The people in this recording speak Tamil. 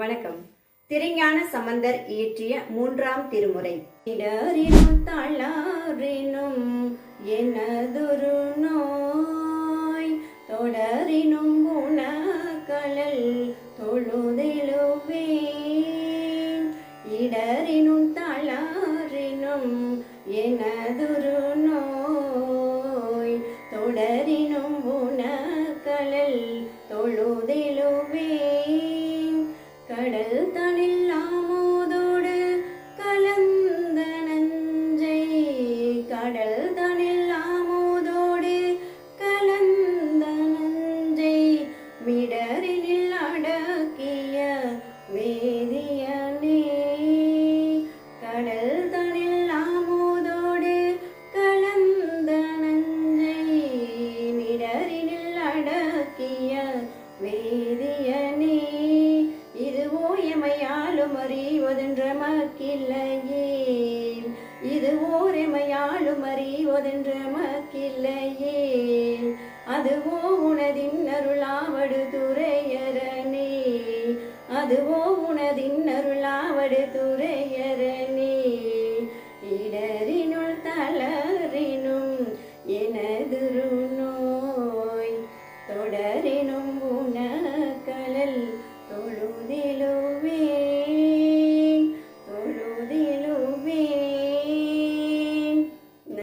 வணக்கம். திருஞான சம்பந்தர் இயற்றிய மூன்றாம் திருமுறை. இடரினும் தளரினும் எனதொரு நோய் தொடரினும் குணக்கலல் தொழுதெழுவே இடரினும் தளரினும் எனதொரு நோய் தொடரினும் குண கடல் தனில் ஆமோதோடு கலந்த நஞ்சை கடல் தனில் ஆமோதோடு கலந்த நஞ்சை விடரினில் அடக்கிய வேதியனே கடல் தனில் ஆமோதோடு கலந்த நஞ்சை மிடரினில் அடக்கிய வேதிய அறிவதென்ற மக்கில்லையே இது எமையாலும் அறிவதென்ற மக்கில்லையே அதுவோ உனதின் அருளாவடு துறையரனே. அதுவோ